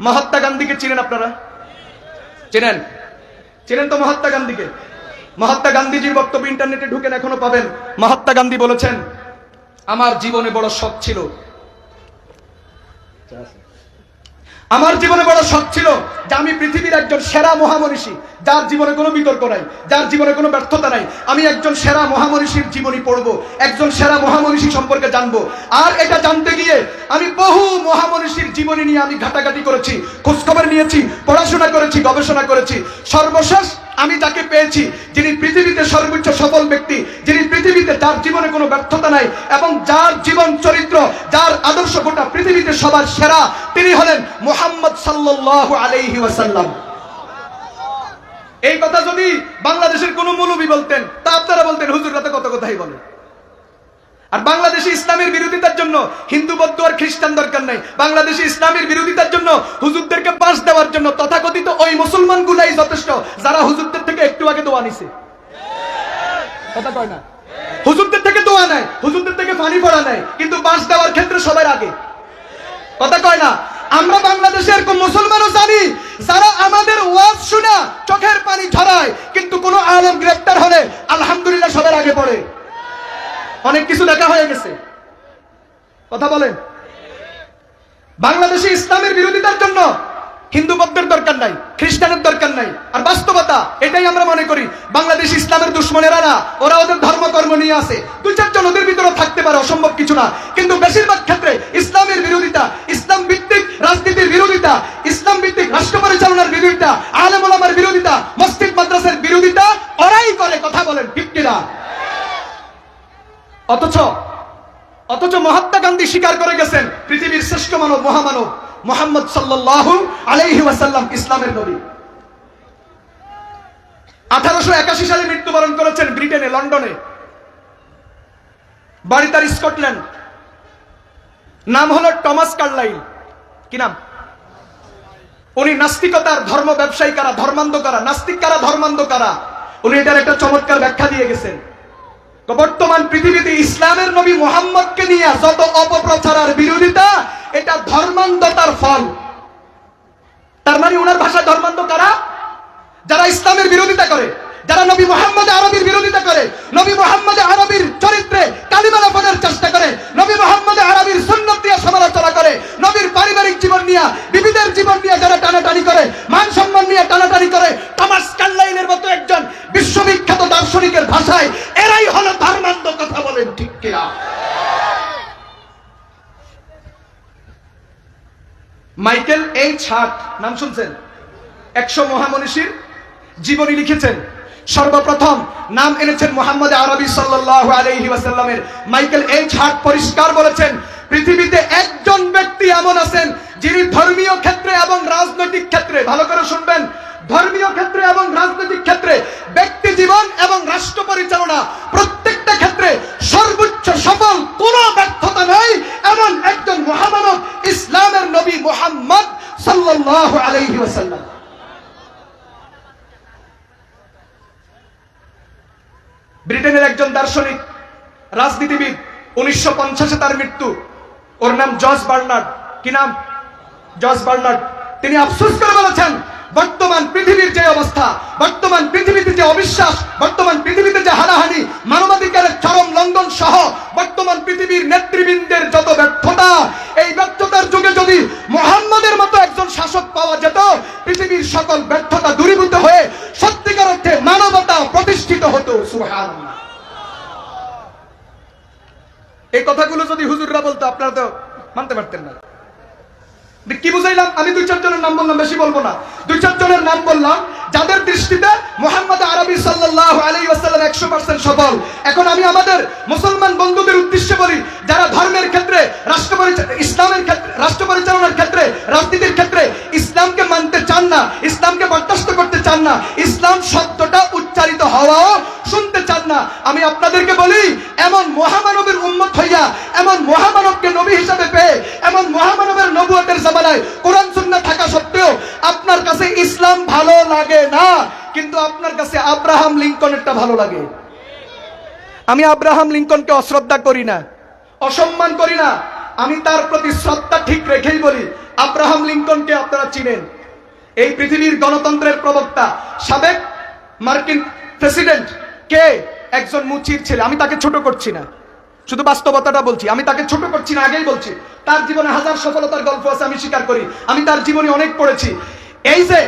মহাত্মা গান্ধীকে চিনেন আপনারা? চেনেন? চেনেন তো মহাত্মা গান্ধীকে? মহাত্মা গান্ধীজির বক্তব্য ইন্টারনেটে ঢুকেন, এখনও পাবেন। মহাত্মা গান্ধী বলেছেন, আমার জীবনে বড় শখ ছিল। আমার জীবনে বড় শখ ছিল যে আমি পৃথিবীর একজন সেরা মহামনীষী, যার জীবনে কোনো বিতর্ক নাই, যার জীবনে কোনো ব্যর্থতা নাই। আমি একজন সেরা মহামনীষীর জীবনী পড়ব, একজন সেরা মহামনীষী সম্পর্কে জানব। আর এটা জানতে গিয়ে আমি বহু মহামনীষীর জীবনী নিয়ে আমি ঘাটাঘাটি করেছি, খোঁজখবর নিয়েছি, পড়াশোনা করেছি, গবেষণা করেছি। সর্বশেষ আমি যাকে পেয়েছি, যিনি পৃথিবীতে সর্বোচ্চ সফল ব্যক্তি, যিনি পৃথিবীতে যার জীবনে কোনো ব্যর্থতা নাই, এবং যার জীবন চরিত্র, যার আদর্শ গোটা পৃথিবীতে সবার সেরা, তিনি হলেন মোহাম্মদ সাল্লাল্লাহু আলহি ওয়াসাল্লাম। এই কথা যদি বাংলাদেশের কোন মৌলবী বলতেন, তা আপনারা বলতেন হুজুররা তো কত কথাই বলে আর বাংলাদেশে ইসলামের বিরোধিতার জন্য হিন্দু, বৌদ্ধ আর খ্রিস্টান দরকার নাই। বাংলাদেশে ইসলামের বিরোধিতার জন্য হুজুরদেরকে পাশ দেওয়ার জন্য তথাকথিত ওই মুসলমান গুলাই যথেষ্ট, যারা হুজুরদের থেকে একটু আগে দোয়া নিছে। কথা কয় না? হুজুরদের থেকে দোয়া নেয় হুজুরদের থেকে পানি পড়া নেয় কিন্তু পাশ দেওয়ার ক্ষেত্রে সবার আগে। কথা কয় না? আমরা বাংলাদেশে এরকম মুসলমানও জানি, যারা আমাদের ওয়াজ শুনে চোখের পানি ঝরায়, কিন্তু কোনো আলম গ্রেপ্তার হলে আলহামদুলিল্লাহ সবার আগে পড়ে। অনেক কিছু দেখা হয়ে গেছে। কথা বলেন। বাংলাদেশে ইসলামের বিরোধিতার জন্য হিন্দু বৌদ্ধের দরকার নাই, খ্রিস্টানের দরকার নাই। আর বাস্তবতা, এটাই আমরা মনে করি। বাংলাদেশ ইসলামের দুশ্মনেরা না, ওরা ওদের ধর্মকর্ম নিয়ে আসে দুই চারজন ওদের ভিতরে থাকতে পারে, অসম্ভব কিছু না। কিন্তু বেশিরভাগ ক্ষেত্রে ইসলামের বিরোধিতা ইসলাম ভিত্তিক রাজনীতির বিরোধিতা ইসলাম ভিত্তিক রাষ্ট্র পরিচালনার বিরোধিতা আলেম ওলামার বিরোধিতা মসজিদ মাদ্রাসার বিরোধিতা ওরাই করে কথা বলেন ঠিক কিনা অথচ অথচ মহাত্মা গান্ধী স্বীকার করে গেছেন, পৃথিবীর শ্রেষ্ঠ মানব, মহামানব, মোহাম্মদ সাল্লাল্লাহু আলাইহি ওয়াসাল্লাম, ইসলামের নবী। আঠারোশো একাশি সালে মৃত্যুবরণ করেছেন ব্রিটেনে, লন্ডনে। বাড়ি তার স্কটল্যান্ড। নাম হলো টমাস কার্লাইল। কি নাম? উনি নাস্তিকতার ধর্ম ব্যবসায়ী কারা, ধর্মান্ধ কারা, নাস্তিক কারা, ধর্মান্ধ কারা? উনি এটার একটা চমৎকার ব্যাখ্যা দিয়ে গেছেন। তো বর্তমান পৃথিবীতে ইসলামের নবী মোহাম্মদকে নিয়ে যত অপপ্রচার আর বিরোধিতা, এটা ধর্মান্ধতার ফল। তার মানে ওনার ভাষায় ধর্মান্ধ কারা? যারা ইসলামের বিরোধিতা করে, যারা নবী মোহাম্মদ আরবির বিরোধিতা করে, নবী মোহাম্মদ আরবির চরিত্রে কালিমা লাফানোর চেষ্টা করে, নবী মোহাম্মদ আরবির সুন্নত দিয়ে সমালোচনা করে, নবীর পারিবারিক জীবন নিয়ে, বিবিদের জীবন নিয়ে যারা টানাটানি করে মান সম্মান নিয়ে টানাটানি করে টমাস কাল্লাইনের মতো একজন বিশ্ববিখ্যাত দার্শনিকের ভাষায় এরাই হলো ধর্মান্ধ কথা বলেন ঠিক কিনা মাইকেল এইচ হার্ট, নাম শুনছেন? একশো মহামনীষীর জীবনী লিখেছেন। সর্বপ্রথম নাম এনেছেন মোহাম্মদ আরবি সাল্লাহ আলহিমের মাইকেল এইচ হার্ট পরিষ্কার বলেছেন, পৃথিবীতে একজন ব্যক্তি এমন আছেন যিনি ধর্মীয় ক্ষেত্রে এবং রাজনৈতিক ক্ষেত্রে ভালো করে শুনবেন ধর্মীয় ক্ষেত্রে এবং রাজনৈতিক ক্ষেত্রে ব্যক্তি জীবন এবং রাষ্ট্র পরিচালনা প্রত্যেকটা ক্ষেত্রে সর্বোচ্চ সফল কোনো ব্যর্থতা নেই এমন একজন মহামানব ইসলামের নবী মোহাম্মদ সাল্লাল্লাহু আলাইহি ওয়াসাল্লাম। ব্রিটেনের একজন দার্শনিক, রাজনীতিবিদ, উনিশশো পঞ্চাশে তার মৃত্যু। ওর নাম জর্জ বার্নার্ড। কি নাম? George Bernard. তিনি আফসোস করে বলেছেন, বর্তমান পৃথিবীর যে অবস্থা, বর্তমান পৃথিবীতে যে অবিশ্বাস, বর্তমান পৃথিবীতে যে হানাহানি মানবাধিকারের চরম লঙ্ঘন সহ বর্তমান পৃথিবীর নেতৃবৃন্দের যত ব্যর্থতা এই ব্যর্থতার যুগে যদি মোহাম্মদের মতো একজন শাসক পাওয়া যেত পৃথিবীর সকল ব্যর্থতা দূরীভূত হয়ে সত্যিকার অর্থে মানবতা প্রতিষ্ঠিত হতো সুবহানাল্লাহ এই কথাগুলো যদি হুজুররা বলতো, আপনারা তো মানতে পারতেন না। কি বুঝাইলাম? আমি দুই চারজনের নাম বললাম, বেশি বলব না। দুই চারজনের নাম বললাম, যাদের দৃষ্টিতে মোহাম্মদ আরবি সাল্লাল্লাহু আলাইহি ওয়াসাল্লাম 100% সফল। এখন আমি আমাদের মুসলমান বন্ধুদের উদ্দেশ্যে বলি, যারা ধর্মের ক্ষেত্রে, রাষ্ট্র ইসলামের ক্ষেত্রে, রাষ্ট্র পরিচালনার ক্ষেত্রে, রাজনীতির ক্ষেত্রে ইসলামকে মানতে চান না, ইসলামকে বরদাস্ত করতে চান না, ইসলাম শব্দটা উচ্চারিত হওয়াও না, আমি আপনাদেরকে বলি, এমন মহামানবের উন্মত হইয়া, এমন মহামানবকে নবী হিসাবে পেয়ে, এমন মহামানবের নবুয়তের জামানায় কোরআন, সুন্নাহ থাকা সত্ত্বেও আপনার কাছে ইসলাম ভালো লাগে না, কিন্তু আপনার কাছে আব্রাহাম লিঙ্কনেরটা ভালো লাগে। আমি আব্রাহাম লিঙ্কনকে অশ্রদ্ধা করি না, অসম্মান করি না, আমি তার প্রতি শ্রদ্ধা ঠিক রেখেই বলি, আব্রাহাম লিঙ্কনকে আপনারা চিনেন। এই পৃথিবীর গণতন্ত্রের প্রবক্তা, সাবেক মার্কিন প্রেসিডেন্ট কে? একজন মুচির ছেলে, আমি তাকে ছোট করছি না। শুধু বাস্তবতাটা বলছি, আমি তাকে ছোট করছি না, আগেই বলছি। তার জীবনে হাজার সফলতার গল্প আছে, আমি স্বীকার করি। আমি তার জীবনে অনেক পড়েছি। এই যে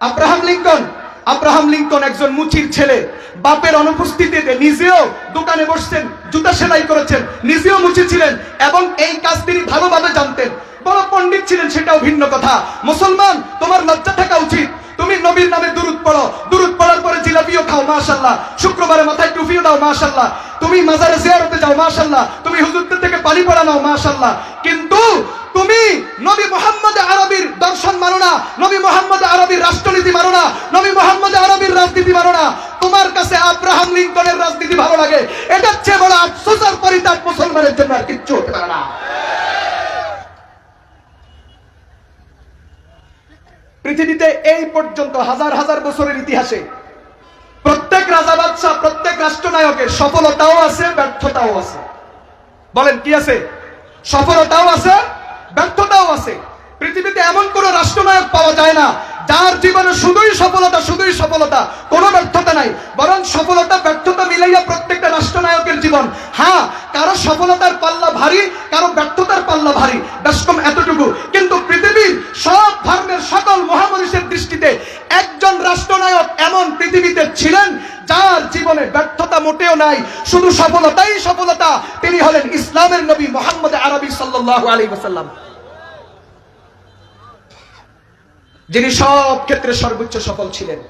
আব্রাহাম লিঙ্কন আব্রাহাম লিঙ্কন একজন মুচির ছেলে, বাপের অনুপস্থিতিতে নিজেও দোকানে বসছেন, জুতা সেলাই করেছেন, নিজেও মুচি ছিলেন, এবং এই কাজ তিনি ভালোভাবে জানতেন। বড় পণ্ডিত ছিলেন, সেটাও ভিন্ন কথা। মুসলমান, তোমার লজ্জা থাকা উচিত। তুমি নবীর মাশাল্লাহ শুক্রবারে মাথায় টুপিও দাও মাশাল্লাহ তুমি মাজারে জিয়ারতে যাও মাশাল্লাহ তুমি হুজুরদের থেকে পানি পড়া নাও মাশাল্লাহ কিন্তু তুমি নবী মোহাম্মদ আরবির দর্শন মানো না, নবী মোহাম্মদ আরবির রাষ্ট্রনীতি মানো না, নবী মোহাম্মদ আরবির রাজনীতি মানো না। তোমার কাছে আব্রাহাম লিঙ্কনের রাজনীতি ভালো লাগে। এটার চেয়ে বড় আফসোস আর পরিতাপ মুসলমানের জন্য আর কিচ্ছু হতে পারে না। পৃথিবীতে এই পর্যন্ত হাজার হাজার বছরের ইতিহাসে রাজা বাদশাহ প্রত্যেক রাষ্ট্রনায়কের সফলতাও আছে, ব্যর্থতাও আছে। বলেন, কি আছে? সফলতাও আছে, ব্যর্থতাও আছে। পৃথিবীতে এমন কোন রাষ্ট্রনায়ক পাওয়া যায় না, যার জীবনে শুধুই সফলতা শুধুই সফলতা, কোনো ব্যর্থতা নাই। বরং সফলতা, ব্যর্থতা মিলাইয়া প্রত্যেকটা রাষ্ট্রনায়কের জীবন। হ্যাঁ কারও সফলতার পাল্লা ভারী, কারও ব্যর্থতার পাল্লা ভারী বেশকম এতটুকু। কিন্তু পৃথিবীর সব ধর্মের সকল মহামনীষের দৃষ্টিতে একজন রাষ্ট্রনায়ক এমন পৃথিবীতে ছিলেন যার জীবনে ব্যর্থতা মোটেও নাই, শুধু সফলতাই সফলতা। তিনি হলেন ইসলামের নবী মোহাম্মদ আরবি সাল্লাল্লাহু আলী সাল্লাম যিনি সব ক্ষেত্রে সর্বোচ্চ সফল ছিলেন।